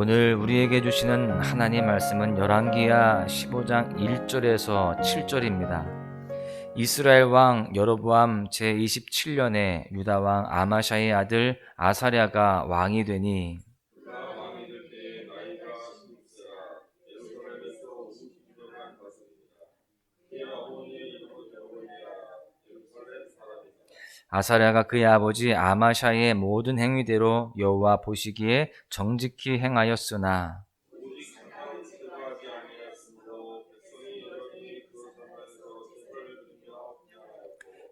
오늘 우리에게 주시는 하나님 말씀은 열왕기야 15장 1절에서 7절입니다. 이스라엘 왕 여로보암 제27년에 유다 왕 아마샤의 아들 아사랴가 왕이 되니 아사랴가 그의 아버지 아마샤의 모든 행위대로 여호와 보시기에 정직히 행하였으나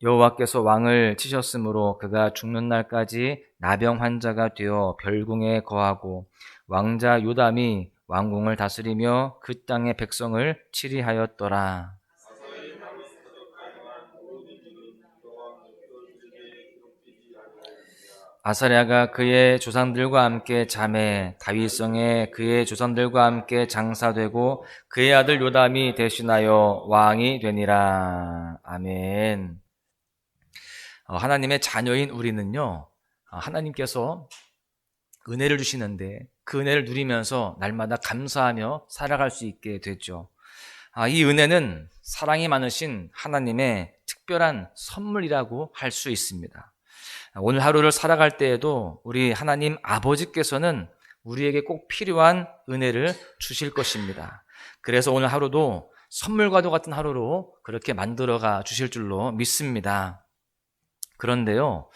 여호와께서 왕을 치셨으므로 그가 죽는 날까지 나병 환자가 되어 별궁에 거하고 왕자 요담이 왕궁을 다스리며 그 땅의 백성을 치리하였더라. 아사랴가 그의 조상들과 함께 잠에 다윗성에 그의 조상들과 함께 장사되고 그의 아들 요담이 대신하여 왕이 되니라. 아멘. 어, 하나님의 자녀인 우리는요, 어, 하나님께서 은혜를 주시는데 그 은혜를 누리면서 날마다 감사하며 살아갈 수 있게 되죠. 아, 이 은혜는 사랑이 많으신 하나님의 특별한 선물이라고 할 수 있습니다. 오늘 하루를 살아갈 때에도 우리 하나님 아버지께서는 우리에게 꼭 필요한 은혜를 주실 것입니다. 그래서 오늘 하루도 선물과도 같은 하루로 그렇게 만들어가 주실 줄로 믿습니다. 그런데요,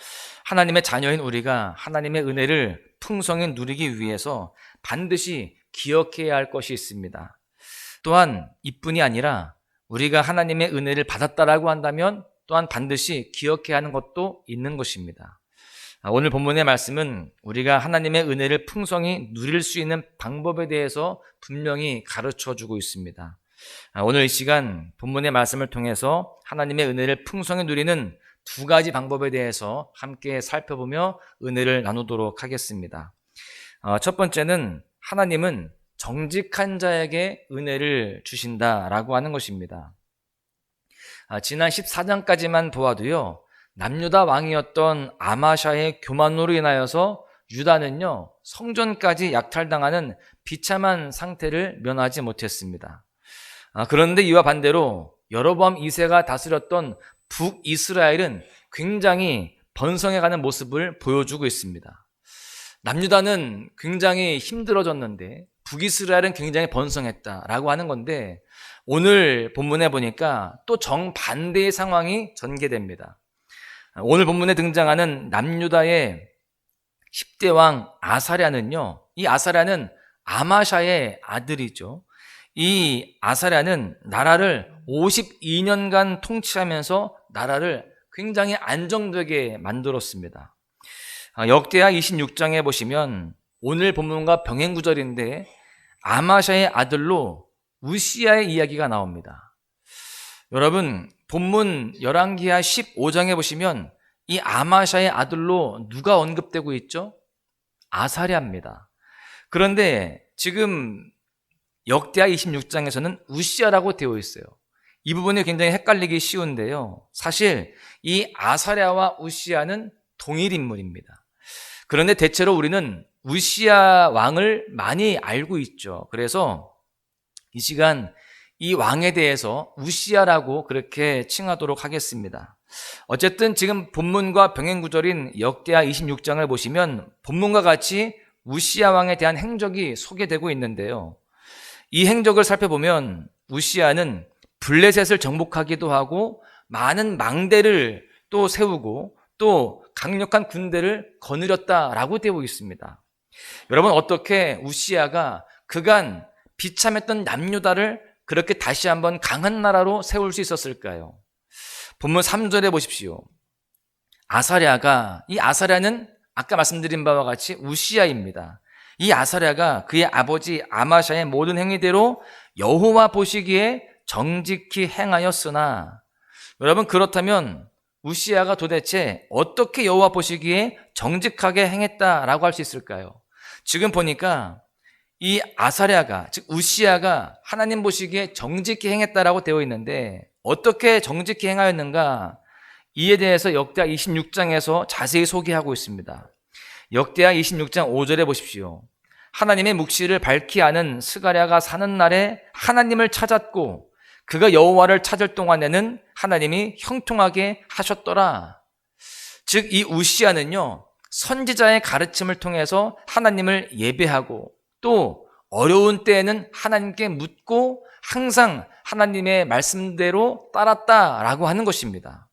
하나님의 자녀인 우리가 하나님의 은혜를 풍성히 누리기 위해서 반드시 기억해야 할 것이 있습니다. 또한 이뿐이 아니라 우리가 하나님의 은혜를 받았다라고 한다면 또한 반드시 기억해야 하는 것도 있는 것입니다. 아, 오늘 본문의 말씀은 우리가 하나님의 은혜를 풍성히 누릴 수 있는 방법에 대해서 분명히 가르쳐 주고 있습니다. 아, 오늘 이 시간 본문의 말씀을 통해서 하나님의 은혜를 풍성히 누리는 두 가지 방법에 대해서 함께 살펴보며 은혜를 나누도록 하겠습니다. 어, 첫 번째는 하나님은 정직한 자에게 은혜를 주신다라고 하는 것입니다. 아, 지난 14장까지만 보아도요, 남유다 왕이었던 아마샤의 교만으로 인하여서 유다는요, 성전까지 약탈당하는 비참한 상태를 면하지 못했습니다. 아, 그런데 이와 반대로 여로보암 2세가 다스렸던 북이스라엘은 굉장히 번성해가는 모습을 보여주고 있습니다. 남유다는 굉장히 힘들어졌는데 북이스라엘은 굉장히 번성했다라고 하는 건데 오늘 본문에 보니까 또 정반대의 상황이 전개됩니다. 오늘 본문에 등장하는 남유다의 10대 왕 아사랴는요, 이 아사랴는 아마샤의 아들이죠. 이 아사랴는 나라를 52년간 통치하면서 나라를 굉장히 안정되게 만들었습니다. 아, 역대하 26장에 보시면 오늘 본문과 병행 구절인데 아마샤의 아들로 우시아의 이야기가 나옵니다. 여러분 본문 열왕기하 15장에 보시면 이 아마샤의 아들로 누가 언급되고 있죠? 아사랴입니다. 그런데 지금 역대하 26장에서는 우시아라고 되어 있어요. 이 부분이 굉장히 헷갈리기 쉬운데요. 사실 이 아사랴와 우시아는 동일 인물입니다. 그런데 대체로 우리는 우시아 왕을 많이 알고 있죠. 그래서 이 시간 이 왕에 대해서 우시아라고 그렇게 칭하도록 하겠습니다. 어쨌든 지금 본문과 병행 구절인 역대하 26장을 보시면 본문과 같이 우시아 왕에 대한 행적이 소개되고 있는데요. 이 행적을 살펴보면 우시아는 블레셋을 정복하기도 하고 많은 망대를 또 세우고 또 강력한 군대를 거느렸다라고 되어 있습니다. 여러분 어떻게 우시아가 그간 비참했던 남유다를 그렇게 다시 한번 강한 나라로 세울 수 있었을까요? 본문 3절에 보십시오. 아사랴가 이 아사랴는 아까 말씀드린 바와 같이 우시아입니다. 이 아사랴가 그의 아버지 아마샤의 모든 행위대로 여호와 보시기에 정직히 행하였으나 여러분 그렇다면 우시아가 도대체 어떻게 여호와 보시기에 정직하게 행했다라고 할 수 있을까요? 지금 보니까 이 아사랴가 즉 우시아가 하나님 보시기에 정직히 행했다라고 되어 있는데 어떻게 정직히 행하였는가 이에 대해서 역대하 26장에서 자세히 소개하고 있습니다. 역대하 26장 5절에 보십시오. 하나님의 묵시를 밝히 아는 스가랴가 사는 날에 하나님을 찾았고 그가 여호와를 찾을 동안에는 하나님이 형통하게 하셨더라. 즉 이 우시아는요 선지자의 가르침을 통해서 하나님을 예배하고 또 어려운 때에는 하나님께 묻고 항상 하나님의 말씀대로 따랐다라고 하는 것입니다.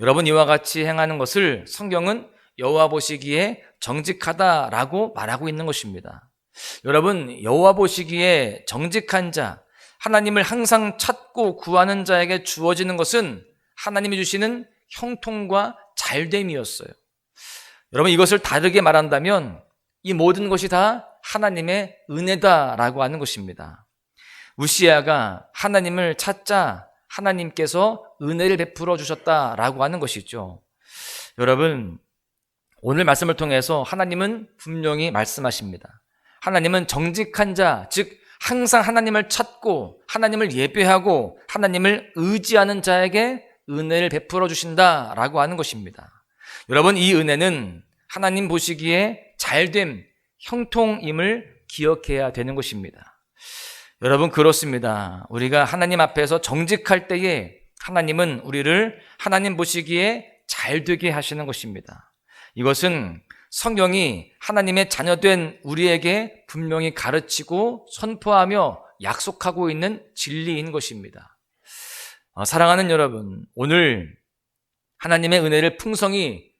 여러분 이와 같이 행하는 것을 성경은 여호와 보시기에 정직하다라고 말하고 있는 것입니다. 여러분 여호와 보시기에 정직한 자, 하나님을 항상 찾고 구하는 자에게 주어지는 것은 하나님이 주시는 형통과 잘됨이었어요. 여러분 이것을 다르게 말한다면 이 모든 것이 다 하나님의 은혜다라고 하는 것입니다. 우시아가 하나님을 찾자 하나님께서 은혜를 베풀어 주셨다라고 하는 것이죠. 여러분 오늘 말씀을 통해서 하나님은 분명히 말씀하십니다. 하나님은 정직한 자, 즉 항상 하나님을 찾고 하나님을 예배하고 하나님을 의지하는 자에게 은혜를 베풀어 주신다라고 하는 것입니다. 여러분 이 은혜는 하나님 보시기에 잘됨, 형통임을 기억해야 되는 것입니다. 여러분 그렇습니다. 우리가 하나님 앞에서 정직할 때에 하나님은 우리를 하나님 보시기에 잘 되게 하시는 것입니다. 이것은 성경이 하나님의 자녀된 우리에게 분명히 가르치고 선포하며 약속하고 있는 진리인 것입니다. 어, 사랑하는 여러분, 오늘 하나님의 은혜를 풍성히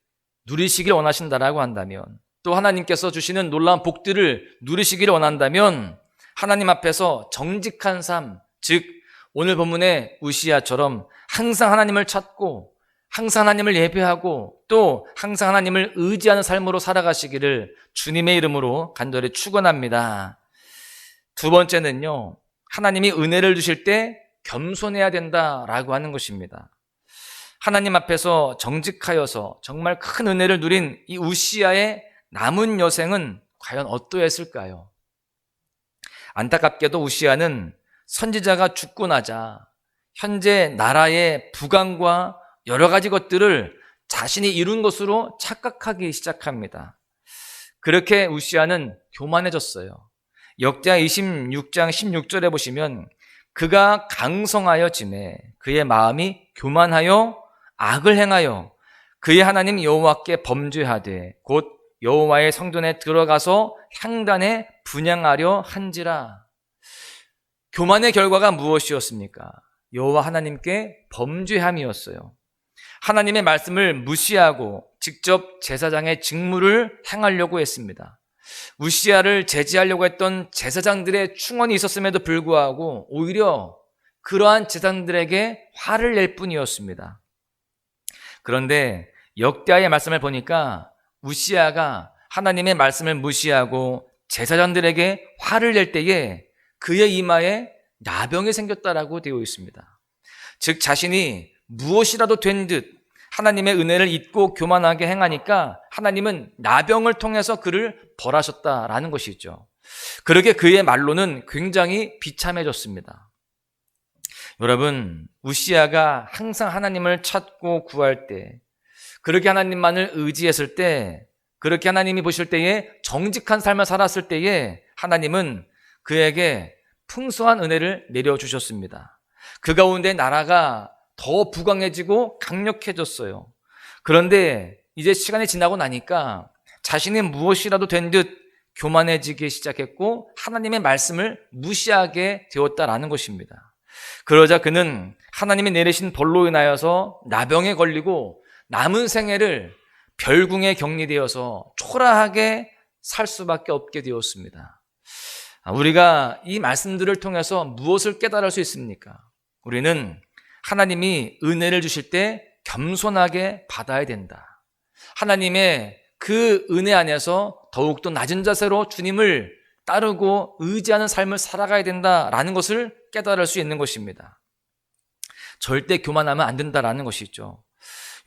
누리시길 원하신다라고 한다면 또 하나님께서 주시는 놀라운 복들을 누리시기를 원한다면 하나님 앞에서 정직한 삶, 즉 오늘 본문의 우시아처럼 항상 하나님을 찾고 항상 하나님을 예배하고 또 항상 하나님을 의지하는 삶으로 살아가시기를 주님의 이름으로 간절히 축원합니다. 두 번째는요. 하나님이 은혜를 주실 때 겸손해야 된다라고 하는 것입니다. 하나님 앞에서 정직하여서 정말 큰 은혜를 누린 이 우시아의 남은 여생은 과연 어떠했을까요? 안타깝게도 우시아는 선지자가 죽고 나자 현재 나라의 부강과 여러 가지 것들을 자신이 이룬 것으로 착각하기 시작합니다. 그렇게 우시아는 교만해졌어요. 역대하 26장 16절에 보시면 그가 강성하여 짐에 그의 마음이 교만하여 악을 행하여 그의 하나님 여호와께 범죄하되 곧 여호와의 성전에 들어가서 향단에 분양하려 한지라. 교만의 결과가 무엇이었습니까? 여호와 하나님께 범죄함이었어요. 하나님의 말씀을 무시하고 직접 제사장의 직무를 행하려고 했습니다. 우시아를 제지하려고 했던 제사장들의 충원이 있었음에도 불구하고 오히려 그러한 제사장들에게 화를 낼 뿐이었습니다. 그런데 역대하의 말씀을 보니까 우시아가 하나님의 말씀을 무시하고 제사장들에게 화를 낼 때에 그의 이마에 나병이 생겼다라고 되어 있습니다. 즉 자신이 무엇이라도 된 듯 하나님의 은혜를 잊고 교만하게 행하니까 하나님은 나병을 통해서 그를 벌하셨다라는 것이죠. 그러게 그의 말로는 굉장히 비참해졌습니다. 여러분, 우시아가 항상 하나님을 찾고 구할 때, 그렇게 하나님만을 의지했을 때, 그렇게 하나님이 보실 때에 정직한 삶을 살았을 때에 하나님은 그에게 풍성한 은혜를 내려주셨습니다. 그 가운데 나라가 더 부강해지고 강력해졌어요. 그런데 이제 시간이 지나고 나니까 자신이 무엇이라도 된 듯 교만해지기 시작했고 하나님의 말씀을 무시하게 되었다라는 것입니다. 그러자 그는 하나님이 내리신 벌로 인하여서 나병에 걸리고 남은 생애를 별궁에 격리되어서 초라하게 살 수밖에 없게 되었습니다. 아, 우리가 이 말씀들을 통해서 무엇을 깨달을 수 있습니까? 우리는 하나님이 은혜를 주실 때 겸손하게 받아야 된다. 하나님의 그 은혜 안에서 더욱더 낮은 자세로 주님을 따르고 의지하는 삶을 살아가야 된다라는 것을 깨달을 수 있는 것입니다. 절대 교만하면 안 된다라는 것이죠.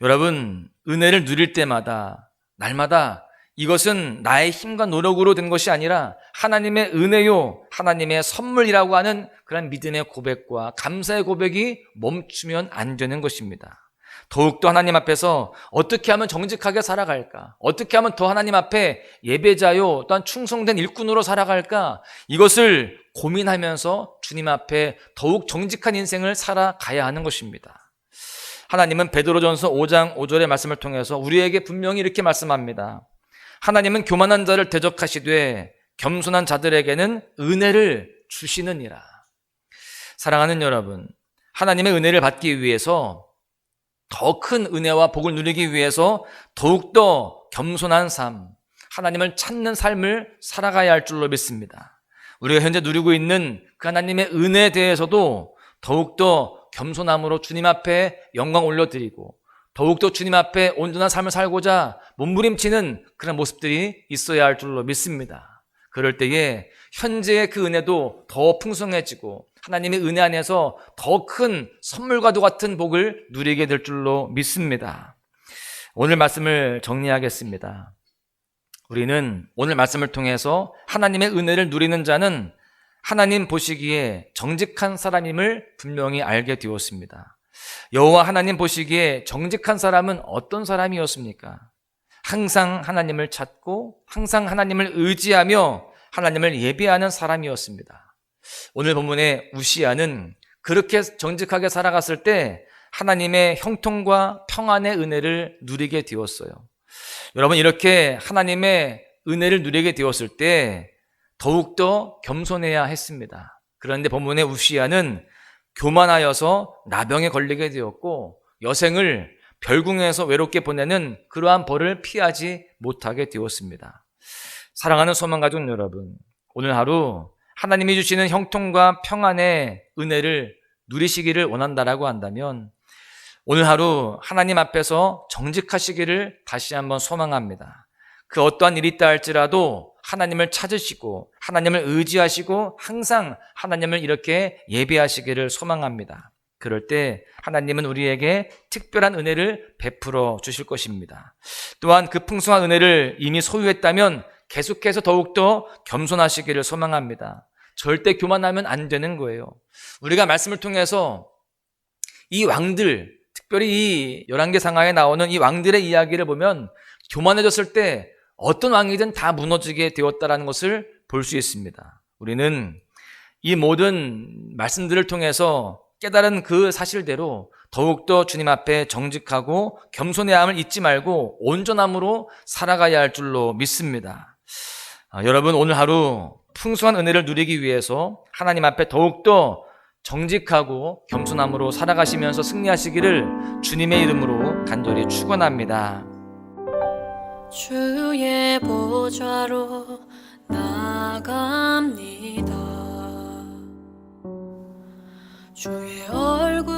여러분, 은혜를 누릴 때마다, 날마다 이것은 나의 힘과 노력으로 된 것이 아니라 하나님의 은혜요, 하나님의 선물이라고 하는 그런 믿음의 고백과 감사의 고백이 멈추면 안 되는 것입니다. 더욱더 하나님 앞에서 어떻게 하면 정직하게 살아갈까? 어떻게 하면 더 하나님 앞에 예배자요, 또한 충성된 일꾼으로 살아갈까? 이것을 고민하면서 주님 앞에 더욱 정직한 인생을 살아가야 하는 것입니다. 하나님은 베드로전서 5장 5절의 말씀을 통해서 우리에게 분명히 이렇게 말씀합니다. 하나님은 교만한 자를 대적하시되 겸손한 자들에게는 은혜를 주시느니라. 사랑하는 여러분, 하나님의 은혜를 받기 위해서 더 큰 은혜와 복을 누리기 위해서 더욱더 겸손한 삶, 하나님을 찾는 삶을 살아가야 할 줄로 믿습니다. 우리가 현재 누리고 있는 그 하나님의 은혜에 대해서도 더욱더 겸손함으로 주님 앞에 영광 올려드리고 더욱더 주님 앞에 온전한 삶을 살고자 몸부림치는 그런 모습들이 있어야 할 줄로 믿습니다. 그럴 때에 현재의 그 은혜도 더 풍성해지고 하나님의 은혜 안에서 더 큰 선물과도 같은 복을 누리게 될 줄로 믿습니다. 오늘 말씀을 정리하겠습니다. 우리는 오늘 말씀을 통해서 하나님의 은혜를 누리는 자는 하나님 보시기에 정직한 사람임을 분명히 알게 되었습니다. 여호와 하나님 보시기에 정직한 사람은 어떤 사람이었습니까? 항상 하나님을 찾고 항상 하나님을 의지하며 하나님을 예배하는 사람이었습니다. 오늘 본문의 우시아는 그렇게 정직하게 살아갔을 때 하나님의 형통과 평안의 은혜를 누리게 되었어요. 여러분 이렇게 하나님의 은혜를 누리게 되었을 때 더욱더 겸손해야 했습니다. 그런데 본문의 우시아는 교만하여서 나병에 걸리게 되었고 여생을 별궁에서 외롭게 보내는 그러한 벌을 피하지 못하게 되었습니다. 사랑하는 소망 가족 여러분, 오늘 하루 하나님이 주시는 형통과 평안의 은혜를 누리시기를 원한다라고 한다면 오늘 하루 하나님 앞에서 정직하시기를 다시 한번 소망합니다. 그 어떠한 일이 있다 할지라도 하나님을 찾으시고 하나님을 의지하시고 항상 하나님을 이렇게 예배하시기를 소망합니다. 그럴 때 하나님은 우리에게 특별한 은혜를 베풀어 주실 것입니다. 또한 그 풍성한 은혜를 이미 소유했다면 계속해서 더욱더 겸손하시기를 소망합니다. 절대 교만하면 안 되는 거예요. 우리가 말씀을 통해서 이 왕들, 특별히 이 11개 상하에 나오는 이 왕들의 이야기를 보면 교만해졌을 때 어떤 왕이든 다 무너지게 되었다라는 것을 볼 수 있습니다. 우리는 이 모든 말씀들을 통해서 깨달은 그 사실대로 더욱더 주님 앞에 정직하고 겸손해함을 잊지 말고 온전함으로 살아가야 할 줄로 믿습니다. 아, 여러분 오늘 하루 풍성한 은혜를 누리기 위해서 하나님 앞에 더욱더 정직하고 겸손함으로 살아가시면서 승리하시기를 주님의 이름으로 간절히 축원합니다. 주의 보좌로 나갑니다. 주의 얼굴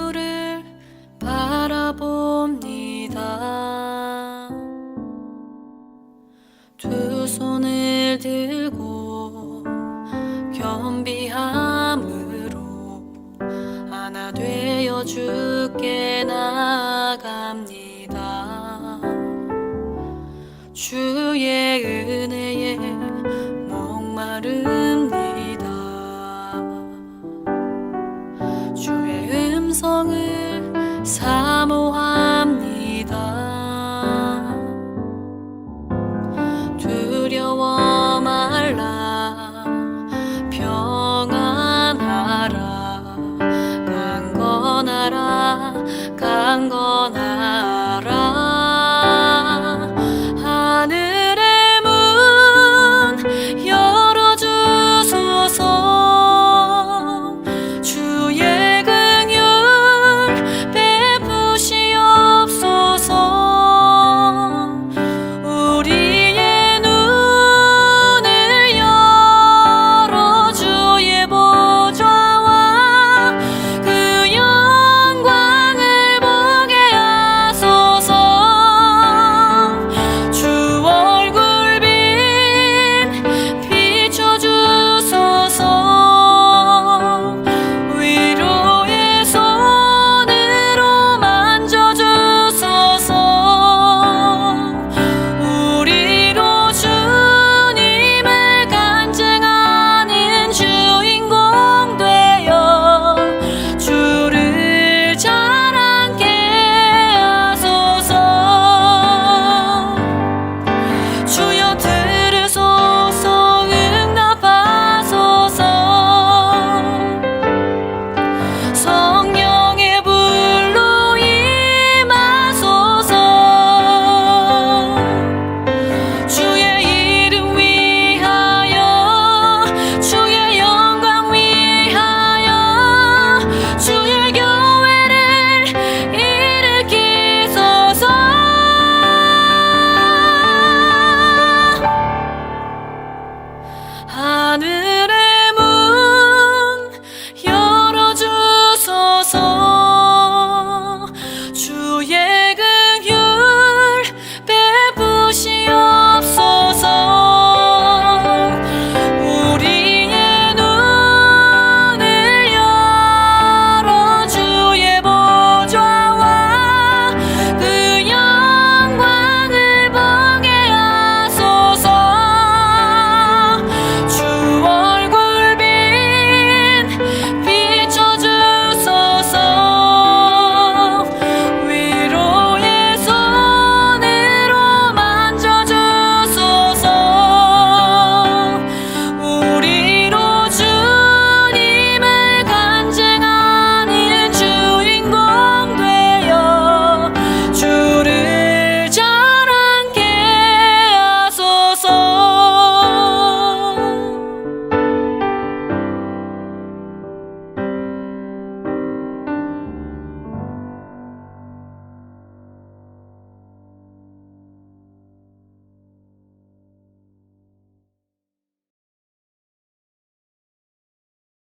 Mama.